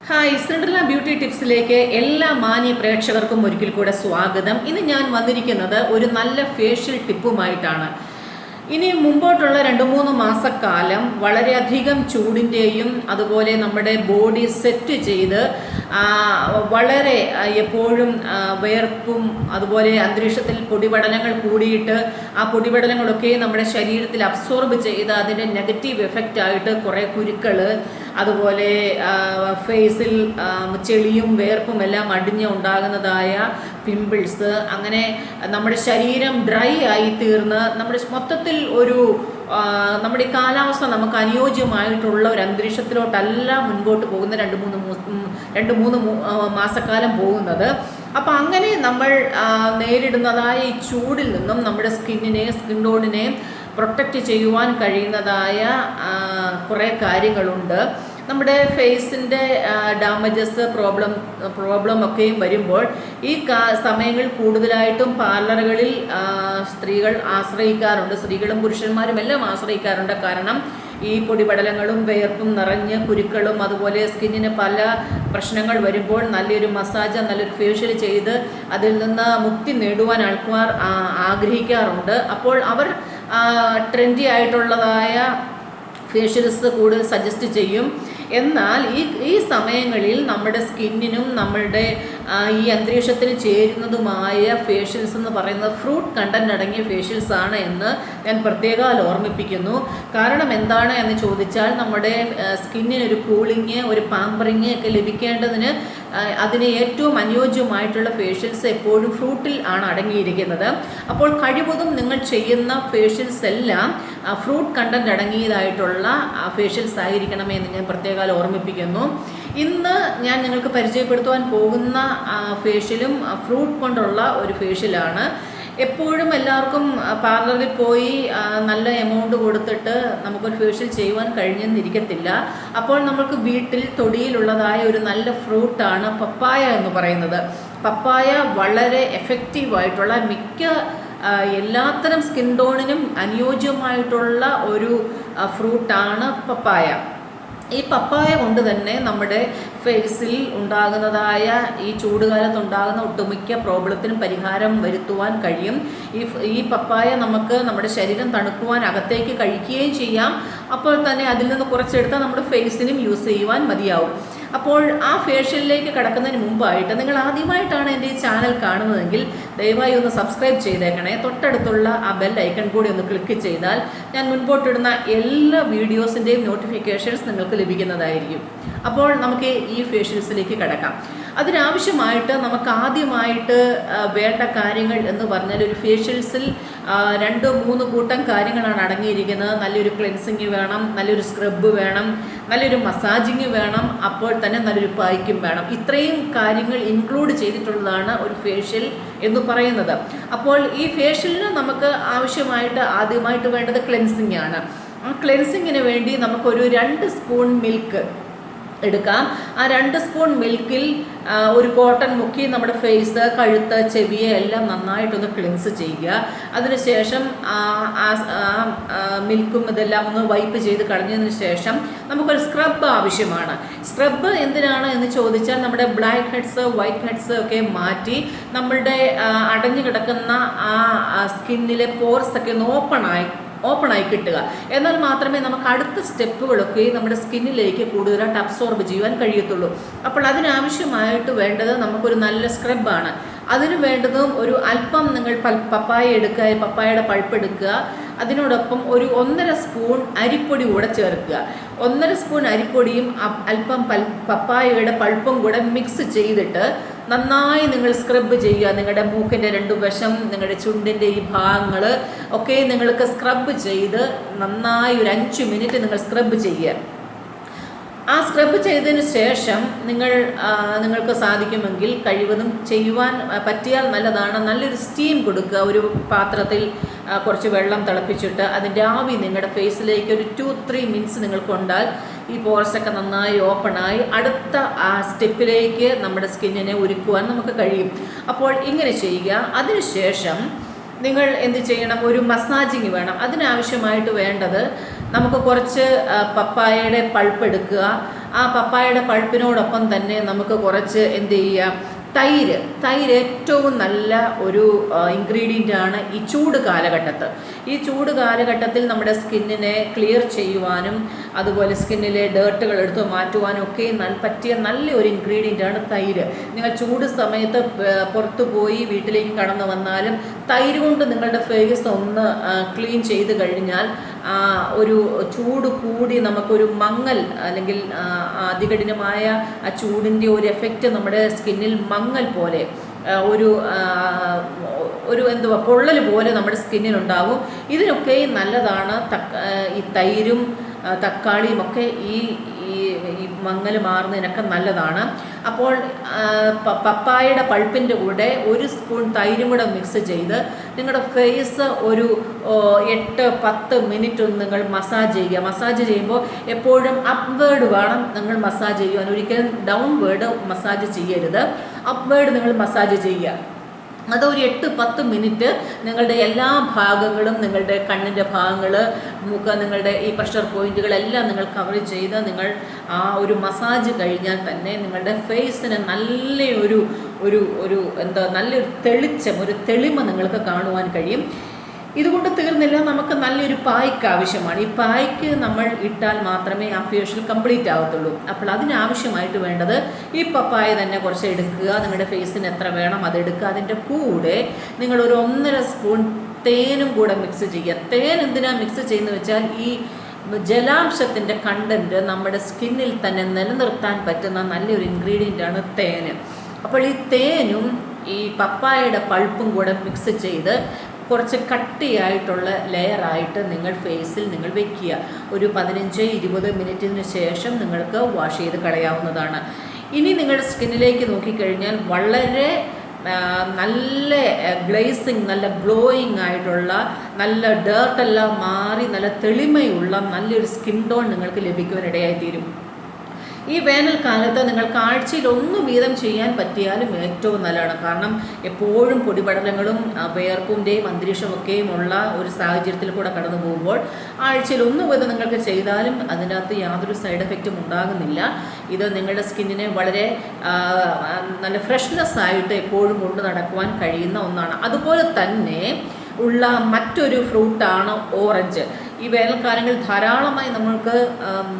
Hi Cinderella beauty ടിപ്സിലേക്ക് എല്ലാ മാന്യ പ്രേക്ഷകർക്കും ഒരിക്കൽ കൂടെ സ്വാഗതം. ഇന്ന് ഞാൻ വന്നിരിക്കുന്നത് ഒരു നല്ല ഫേഷ്യൽ ടിപ്പുമായിട്ടാണ്. ഇനി മുമ്പോട്ടുള്ള രണ്ട് മൂന്ന് മാസക്കാലം വളരെയധികം ചൂടിന്റെയും അതുപോലെ നമ്മുടെ ബോഡി സെറ്റ് ചെയ്ത് വളരെ എപ്പോഴും വേർപ്പും അതുപോലെ അന്തരീക്ഷത്തിൽ പൊടിപടലങ്ങൾ കൂടിയിട്ട് ആ പൊടിപടലങ്ങളൊക്കെ നമ്മുടെ ശരീരത്തിൽ അബ്സോർബ് ചെയ്ത് അതിന്റെ നെഗറ്റീവ് എഫക്റ്റ് ആയിട്ട് കുറേ കുരുക്കൾ അതുപോലെ ഫേസിൽ ചെളിയും വേർപ്പും എല്ലാം അടിഞ്ഞ് ഉണ്ടാകുന്നതായ പിമ്പിൾസ് അങ്ങനെ നമ്മുടെ ശരീരം ഡ്രൈ ആയി തീർന്ന് നമ്മുടെ മൊത്തത്തിൽ ഒരു നമ്മുടെ ഈ കാലാവസ്ഥ നമുക്ക് അനുയോജ്യമായിട്ടുള്ള ഒരു അന്തരീക്ഷത്തിലോട്ടല്ല മുൻപോട്ട് പോകുന്ന രണ്ട് മൂന്ന് രണ്ട് മൂന്ന് മാസക്കാലം പോകുന്നത്. അപ്പം അങ്ങനെ നമ്മൾ നേരിടുന്നതായ ഈ ചൂടിൽ നിന്നും നമ്മുടെ സ്കിന്നിനെ സ്കിൻ ടോണിനെ പ്രൊട്ടക്റ്റ് ചെയ്യുവാൻ കഴിയുന്നതായ കുറേ കാര്യങ്ങളുണ്ട്. നമ്മുടെ ഫേസിന്റെ ഡാമേജസ് പ്രോബ്ലം പ്രോബ്ലം ഒക്കെയും വരുമ്പോൾ ഈ സമയങ്ങളിൽ കൂടുതലായിട്ടും പാർലറുകളിൽ സ്ത്രീകൾ ആശ്രയിക്കാറുണ്ട്. സ്ത്രീകളും പുരുഷന്മാരും എല്ലാം ആശ്രയിക്കാറുണ്ട്. കാരണം ഈ പൊടിപടലങ്ങളും വേർപ്പും നിറഞ്ഞ് കുരുക്കളും അതുപോലെ സ്കിന്നിന് പല പ്രശ്നങ്ങൾ വരുമ്പോൾ നല്ലൊരു മസാജ് നല്ലൊരു ഫേഷ്യൽ ചെയ്ത് അതിൽ നിന്ന് മുക്തി നേടുവാൻ ആൾക്കാർ ആഗ്രഹിക്കാറുണ്ട്. അപ്പോൾ അവർ ട്രെൻഡി ആയിട്ടുള്ളതായ ഫേഷ്യൽസ് കൂടുതൽ സജസ്റ്റ് ചെയ്യും. എന്നാൽ ഈ ഈ സമയങ്ങളിൽ നമ്മുടെ സ്കിന്നിനും നമ്മളുടെ ഈ അന്തരീക്ഷത്തിൽ ചേരുന്നതുമായ ഫേഷ്യൽസ് എന്ന് പറയുന്നത് ഫ്രൂട്ട് കണ്ടന്റ് അടങ്ങിയ ഫേഷ്യൽസ് ആണ് എന്ന് ഞാൻ പ്രത്യേകം ഓർമ്മിപ്പിക്കുന്നു. കാരണം എന്താണ് എന്ന് ചോദിച്ചാൽ നമ്മുടെ സ്കിന്നിനൊരു കൂളിങ് ഒരു പാമ്പറിങ് ഒക്കെ ലഭിക്കേണ്ടതിന് അതിന് ഏറ്റവും അനുയോജ്യമായിട്ടുള്ള ഫേഷ്യൽസ് എപ്പോഴും ഫ്രൂട്ടിൽ ആണ് അടങ്ങിയിരിക്കുന്നത്. അപ്പോൾ കഴിവതും നിങ്ങൾ ചെയ്യുന്ന ഫേഷ്യൽസ് എല്ലാം ഫ്രൂട്ട് കണ്ടന്റ് അടങ്ങിയതായിട്ടുള്ള ഫേഷ്യൽസ് ആയിരിക്കണമെന്ന് ഞാൻ പ്രത്യേകം ഓർമ്മിപ്പിക്കുന്നു. ഇന്ന് ഞാൻ നിങ്ങൾക്ക് പരിചയപ്പെടുത്തുവാൻ പോകുന്ന ഫേഷ്യലും ഫ്രൂട്ട് കൊണ്ടുള്ള ഒരു ഫേഷ്യലാണ് എപ്പോഴും എല്ലാവർക്കും പാർലറിൽ പോയി നല്ല എമൗണ്ട് കൊടുത്തിട്ട് നമുക്കൊരു ഫേഷ്യൽ ചെയ്യുവാൻ കഴിഞ്ഞെന്നിരിക്കത്തില്ല. അപ്പോൾ നമുക്ക് വീട്ടിൽ തൊടിയിലുള്ളതായ ഒരു നല്ല ഫ്രൂട്ടാണ് പപ്പായ എന്ന് പറയുന്നത്. പപ്പായ വളരെ എഫക്റ്റീവായിട്ടുള്ള മിക്ക എല്ലാത്തരം സ്കിൻ ടോണിനും അനുയോജ്യമായിട്ടുള്ള ഒരു ഫ്രൂട്ടാണ് പപ്പായ. ഈ പപ്പായ കൊണ്ട് തന്നെ നമ്മുടെ ഫേസിൽ ഉണ്ടാകുന്നതായ ഈ ചൂടുകാലത്ത് ഉണ്ടാകുന്ന ഒട്ടുമിക്ക പ്രോബ്ലത്തിനും പരിഹാരം വരുത്തുവാൻ കഴിയും. ഈ ഈ പപ്പായ നമുക്ക് നമ്മുടെ ശരീരം തണുക്കുവാൻ അകത്തേക്ക് കഴിക്കുകയും ചെയ്യാം. അപ്പോൾ തന്നെ അതിൽ നിന്ന് കുറച്ചെടുത്താൽ നമ്മുടെ ഫേസിനും യൂസ് ചെയ്യുവാൻ മതിയാവും. അപ്പോൾ ആ ഫേഷ്യലിലേക്ക് കടക്കുന്നതിന് മുമ്പായിട്ട് നിങ്ങൾ ആദ്യമായിട്ടാണ് എന്റെ ഈ ചാനൽ കാണുന്നതെങ്കിൽ ദയവായി ഒന്ന് സബ്സ്ക്രൈബ് ചെയ്തേക്കണേ. തൊട്ടടുത്തുള്ള ആ ബെൽ ഐക്കൺ കൂടി ഒന്ന് ക്ലിക്ക് ചെയ്താൽ ഞാൻ മുൻപോട്ടിടുന്ന എല്ലാ വീഡിയോസിന്റെയും നോട്ടിഫിക്കേഷൻസ് നിങ്ങൾക്ക് ലഭിക്കുന്നതായിരിക്കും. അപ്പോൾ നമുക്ക് ഈ ഫേഷ്യൽസിലേക്ക് കിടക്കാം. അതിനാവശ്യമായിട്ട് നമുക്ക് ആദ്യമായിട്ട് വേണ്ട കാര്യങ്ങൾ എന്ന് പറഞ്ഞാൽ ഒരു ഫേഷ്യൽസിൽ രണ്ടോ മൂന്ന് കൂട്ടം കാര്യങ്ങളാണ് അടങ്ങിയിരിക്കുന്നത്. നല്ലൊരു ക്ലെൻസിങ് വേണം നല്ലൊരു സ്ക്രബ് വേണം നല്ലൊരു മസാജിങ് വേണം അപ്പോൾ തന്നെ നല്ലൊരു പായ്ക്കും വേണം. ഇത്രയും കാര്യങ്ങൾ ഇൻക്ലൂഡ് ചെയ്തിട്ടുള്ളതാണ് ഒരു ഫേഷ്യൽ എന്ന് പറയുന്നത്. അപ്പോൾ ഈ ഫേഷ്യലിന് നമുക്ക് ആവശ്യമായിട്ട് ആദ്യമായിട്ട് വേണ്ടത് ക്ലെൻസിങ് ആണ്. ആ ക്ലെൻസിങ്ങിന് വേണ്ടി നമുക്കൊരു രണ്ട് സ്പൂൺ മിൽക്ക് എടുക്കാം. ആ രണ്ട് സ്പൂൺ മിൽക്കിൽ ഒരു കോട്ടൺ മുക്കി നമ്മുടെ ഫേസ് കഴുത്ത് ചെവിയെ എല്ലാം നന്നായിട്ടൊന്ന് ക്ലിൻസ് ചെയ്യുക. അതിനുശേഷം മിൽക്കും ഇതെല്ലാം ഒന്ന് വൈപ്പ് ചെയ്ത് കളഞ്ഞതിന് ശേഷം നമുക്കൊരു സ്ക്രബ് ആവശ്യമാണ്. സ്ക്രബ് എന്തിനാണ് എന്ന് ചോദിച്ചാൽ നമ്മുടെ ബ്ലാക്ക് ഹെഡ്സ് വൈറ്റ് ഹെഡ്സ് ഒക്കെ മാറ്റി നമ്മളുടെ അടഞ്ഞു കിടക്കുന്ന ആ സ്കിന്നിലെ പോർസ് ഒക്കെ ഒന്ന് ഓപ്പൺ ആയി ഓപ്പൺ ആയി കിട്ടുക. എന്നാൽ മാത്രമേ നമുക്ക് അടുത്ത സ്റ്റെപ്പുകളൊക്കെ നമ്മുടെ സ്കിന്നിലേക്ക് കൂടുതലായിട്ട് അബ്സോർബ് ചെയ്യുവാൻ കഴിയത്തുള്ളൂ. അപ്പോൾ അതിനാവശ്യമായിട്ട് വേണ്ടത് നമുക്കൊരു നല്ല സ്ക്രബാണ്. അതിന് വേണ്ടതും ഒരു അല്പം നിങ്ങൾ പപ്പായ എടുക്കുക പപ്പായയുടെ പൾപ്പ് എടുക്കുക. അതിനോടൊപ്പം ഒരു ഒന്നര സ്പൂൺ അരിപ്പൊടി കൂടെ ചേർക്കുക. ഒന്നര സ്പൂൺ അരിപ്പൊടിയും അല്പം പപ്പായയുടെ പൾപ്പും കൂടെ മിക്സ് ചെയ്തിട്ട് നന്നായി നിങ്ങൾ സ്ക്രബ് ചെയ്യുക. നിങ്ങളുടെ മൂക്കിന്റെ രണ്ടു വശം നിങ്ങളുടെ ചുണ്ടിന്റെ ഈ ഭാഗങ്ങൾ ഒക്കെ നിങ്ങൾക്ക് സ്ക്രബ് ചെയ്ത് നന്നായി ഒരു അഞ്ച് മിനിറ്റ് നിങ്ങൾ സ്ക്രബ് ചെയ്യുക. ആ സ്ക്രബ് ചെയ്തതിന് ശേഷം നിങ്ങൾ നിങ്ങൾക്ക് സാധിക്കുമെങ്കിൽ കഴിവതും ചെയ്യുവാൻ പറ്റിയാൽ നല്ലതാണ്. നല്ലൊരു സ്റ്റീം കൊടുക്കുക. ഒരു പാത്രത്തിൽ കുറച്ച് വെള്ളം തിളപ്പിച്ചിട്ട് അതിന്റെ ആവി നിങ്ങളുടെ ഫേസിലേക്ക് ഒരു ടു ത്രീ മിനിറ്റ്സ് നിങ്ങൾ കൊണ്ടാൽ ഈ പോർസൊക്കെ നന്നായി ഓപ്പണായി അടുത്ത ആ സ്റ്റെപ്പിലേക്ക് നമ്മുടെ സ്കിന്നിനെ ഒരുക്കുവാൻ നമുക്ക് കഴിയും. അപ്പോൾ ഇങ്ങനെ ചെയ്യുക. അതിനുശേഷം നിങ്ങൾ എന്ത് ചെയ്യണം? ഒരു മസാജിങ് വേണം. അതിനാവശ്യമായിട്ട് വേണ്ടത് നമുക്ക് കുറച്ച് പപ്പായയുടെ പൾപ്പ് എടുക്കുക. ആ പപ്പായയുടെ പൾപ്പിനോടൊപ്പം തന്നെ നമുക്ക് കുറച്ച് എന്ത് ചെയ്യുക? തൈര്. തൈര് ഏറ്റവും നല്ല ഒരു ഇൻഗ്രീഡിയന്റ് ആണ് ഈ ചൂട് കാലഘട്ടത്ത്. ഈ ചൂട് കാലഘട്ടത്തിൽ നമ്മുടെ സ്കിന്നിനെ ക്ലിയർ ചെയ്യുവാനും അതുപോലെ സ്കിന്നിലെ ഡേർട്ടുകൾ എടുത്ത് മാറ്റുവാനും ഒക്കെ പറ്റിയ നല്ല ഒരു ഇൻഗ്രീഡിയന്റ് ആണ് തൈര്. നിങ്ങൾ ചൂട് സമയത്ത് പുറത്തു പോയി വീട്ടിലേക്ക് കടന്നു വന്നാലും തൈര് കൊണ്ട് നിങ്ങളുടെ ഫേസ് ഒന്ന് ക്ലീൻ ചെയ്ത് കഴിഞ്ഞാൽ ഒരു ചൂട് കൂടി നമുക്കൊരു മങ്ങൽ അല്ലെങ്കിൽ അതികഠിനമായ ആ ചൂടിന്റെ ഒരു എഫക്റ്റ് നമ്മുടെ സ്കിന്നിൽ മങ്ങൽ പോലെ ഒരു ഒരു എന്തുവാ പൊള്ളൽ പോലെ നമ്മുടെ സ്കിന്നിനുണ്ടാകും ഇതിനൊക്കെ നല്ലതാണ് ഈ തൈരും തക്കാളിയും ഒക്കെ ഈ ഈ മങ്ങൽ മാറുന്നതിനൊക്കെ നല്ലതാണ്. അപ്പോൾ പപ്പായയുടെ പൾപ്പിന്റെ കൂടെ ഒരു സ്പൂൺ തൈരും കൂടെ മിക്സ് ചെയ്ത് നിങ്ങളുടെ ഫേസ് ഒരു എട്ട് പത്ത് മിനിറ്റ് ഒന്ന് നിങ്ങൾ മസാജ് ചെയ്യുക. മസാജ് ചെയ്യുമ്പോൾ എപ്പോഴും അപ്വേഡ് വേണം നിങ്ങൾ മസാജ് ചെയ്യുവാൻ. ഒരിക്കലും ഡൗൺവേഡ് മസാജ് ചെയ്യരുത്. അപ്വേഡ് നിങ്ങൾ മസാജ് ചെയ്യുക. അതൊരു എട്ട് പത്ത് മിനിറ്റ് നിങ്ങളുടെ എല്ലാ ഭാഗങ്ങളും നിങ്ങളുടെ കണ്ണിന്റെ ഭാഗങ്ങൾ മുഖ നിങ്ങളുടെ ഈ പ്രഷർ പോയിന്റുകളെല്ലാം നിങ്ങൾ കവർ ചെയ്ത് നിങ്ങൾ ആ ഒരു മസാജ് കഴിഞ്ഞാൽ തന്നെ നിങ്ങളുടെ ഫേസിന് നല്ലൊരു ഒരു ഒരു എന്താ നല്ലൊരു തെളിച്ചം ഒരു തെളിമ നിങ്ങൾക്ക് കാണുവാൻ കഴിയും. ഇതുകൊണ്ട് തീർന്നില്ല. നമുക്ക് നല്ലൊരു പായ്ക്ക് ആവശ്യമാണ്. ഈ പായ്ക്ക് നമ്മൾ ഇട്ടാൽ മാത്രമേ ആ ഫേഷ്യൽ കംപ്ലീറ്റ് ആവത്തുള്ളൂ. അപ്പോൾ അതിനാവശ്യമായിട്ട് വേണ്ടത് ഈ പപ്പായ തന്നെ കുറച്ച് എടുക്കുക നിങ്ങളുടെ ഫേസിന് എത്ര വേണം അത് എടുക്കുക. അതിന്റെ കൂടെ നിങ്ങൾ ഒരു ഒന്നര സ്പൂൺ തേനും കൂടെ മിക്സ് ചെയ്യുക. തേൻ എന്തിനാ മിക്സ് ചെയ്യുന്നത് വെച്ചാൽ ഈ ജലാംശത്തിന്റെ കണ്ടന്റ് നമ്മുടെ സ്കിന്നിൽ തന്നെ നിലനിർത്താൻ പറ്റുന്ന നല്ലൊരു ഇൻഗ്രീഡിയന്റ് ആണ് തേന്. അപ്പോൾ ഈ തേനും ഈ പപ്പായയുടെ പൾപ്പും കൂടെ മിക്സ് ചെയ്ത് കുറച്ച് കട്ടിയായിട്ടുള്ള ലെയറായിട്ട് നിങ്ങൾ ഫേസിൽ നിങ്ങൾ വെക്കുക. ഒരു പതിനഞ്ച് ഇരുപത് മിനിറ്റിന് ശേഷം നിങ്ങൾക്ക് വാഷ് ചെയ്ത് കളയാവുന്നതാണ്. ഇനി നിങ്ങളുടെ സ്കിന്നിലേക്ക് നോക്കിക്കഴിഞ്ഞാൽ വളരെ നല്ല ഗ്ലേസിങ് നല്ല ഗ്ലോയിങ് ആയിട്ടുള്ള നല്ല ഡേർട്ടെല്ലാം മാറി നല്ല തെളിമയുള്ള നല്ലൊരു സ്കിൻ ടോൺ നിങ്ങൾക്ക് ലഭിക്കുവാനിടയായി തീരും ഈ വേനൽക്കാലത്ത് നിങ്ങൾക്ക് ആഴ്ചയിൽ ഒന്ന് വീതം ചെയ്യാൻ പറ്റിയാലും ഏറ്റവും നല്ലതാണ്. കാരണം എപ്പോഴും പൊടിപടലങ്ങളും വേർപ്പിന്റെയും അന്തരീക്ഷമൊക്കെയും ഉള്ള ഒരു സാഹചര്യത്തിൽ കൂടെ കടന്നു പോകുമ്പോൾ ആഴ്ചയിൽ ഒന്ന് വീതം നിങ്ങൾക്ക് ചെയ്താലും അതിനകത്ത് യാതൊരു സൈഡ് എഫക്റ്റും ഉണ്ടാകുന്നില്ല. ഇത് നിങ്ങളുടെ സ്കിന്നിനെ വളരെ നല്ല ഫ്രഷ്നെസ് ആയിട്ട് എപ്പോഴും കൊണ്ട് നടക്കുവാൻ കഴിയുന്ന ഒന്നാണ്. അതുപോലെ തന്നെ ഉള്ള മറ്റൊരു ഫ്രൂട്ടാണ് ഓറഞ്ച്. ഈ വേനൽക്കാലങ്ങളിൽ ധാരാളമായി നമ്മൾക്ക്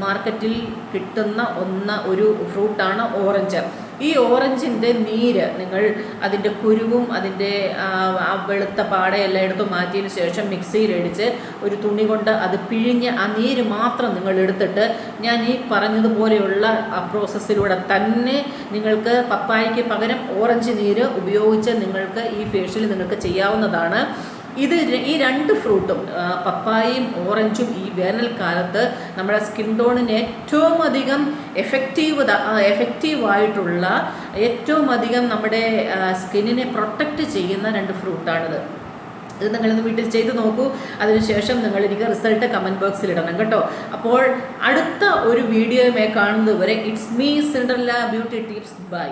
മാർക്കറ്റിൽ കിട്ടുന്ന ഒന്ന് ഒരു ഫ്രൂട്ടാണ് ഓറഞ്ച്. ഈ ഓറഞ്ചിന്റെ നീര് നിങ്ങൾ അതിന്റെ കുരുവും അതിന്റെ വെളുത്ത പാടയെല്ലാം എടുത്ത് മാറ്റിയതിന് ശേഷം മിക്സിയിലടിച്ച് ഒരു തുണി കൊണ്ട് അത് പിഴിഞ്ഞ് ആ നീര് മാത്രം നിങ്ങൾ എടുത്തിട്ട് ഞാൻ ഈ പറഞ്ഞതുപോലെയുള്ള പ്രോസസ്സിലൂടെ തന്നെ നിങ്ങൾക്ക് പപ്പായയ്ക്ക് പകരം ഓറഞ്ച് നീര് ഉപയോഗിച്ച് നിങ്ങൾക്ക് ഈ ഫേഷ്യൽ നിങ്ങൾക്ക് ചെയ്യാവുന്നതാണ്. ഇത് ഈ രണ്ട് ഫ്രൂട്ടും പപ്പായയും ഓറഞ്ചും ഈ വേനൽക്കാലത്ത് നമ്മുടെ സ്കിൻ ടോണിന് ഏറ്റവും അധികം എഫക്റ്റീവ് എഫക്റ്റീവായിട്ടുള്ള ഏറ്റവും അധികം നമ്മുടെ സ്കിന്നിനെ പ്രൊട്ടക്റ്റ് ചെയ്യുന്ന രണ്ട് ഫ്രൂട്ടാണിത്. ഇത് നിങ്ങളിന്ന് വീട്ടിൽ ചെയ്ത് നോക്കൂ. അതിനുശേഷം നിങ്ങൾ എനിക്ക് റിസൾട്ട് കമന്റ് ബോക്സിൽ ഇടണം കേട്ടോ. അപ്പോൾ അടുത്ത ഒരു വീഡിയോയുമായി കാണുന്നത് വരെ it's me Cinderella beauty tips by